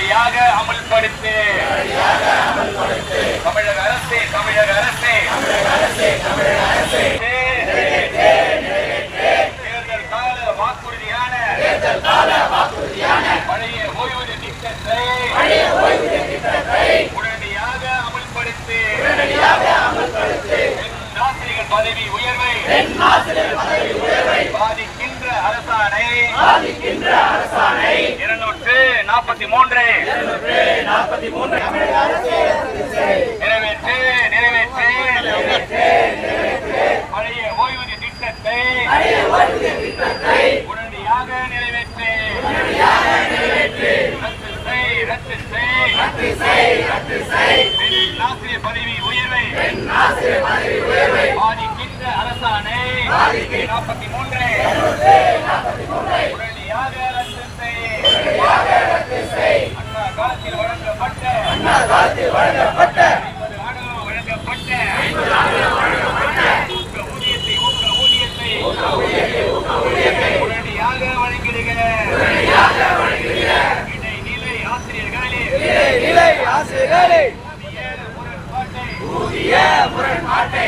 சரியாக அமல்படுத்து. தமிழக அரசே தமிழக அரசே. தேர்தல் கால வாக்குறுதியான. பழைய ஓய்வூதிய திட்டத்தை. உடனடியாக அமல்படுத்து. பெண் ஆசிரியர்கள் பதவி உயர்வை. பாதிக்கும் அரசாணை இருநூற்று நாற்பத்தி மூன்று. நிறைவேற்று நிறைவேற்று. பழைய ஓய்வூதிய திட்டத்தை உடனடியாக நிறைவேற்று. ரத்து செய் ரத்து செய். பெண் ஆசிரியர் பதவி உயர்வை பாதிக்கின்ற அரசாணை நாற்பத்தி மூன்று. காலத்தில் வழங்கப்பட்ட ஐம்பது ஆண்டுகள் வழங்கப்பட்ட ஆசிரியர்களே புதிய முரண்பாட்டை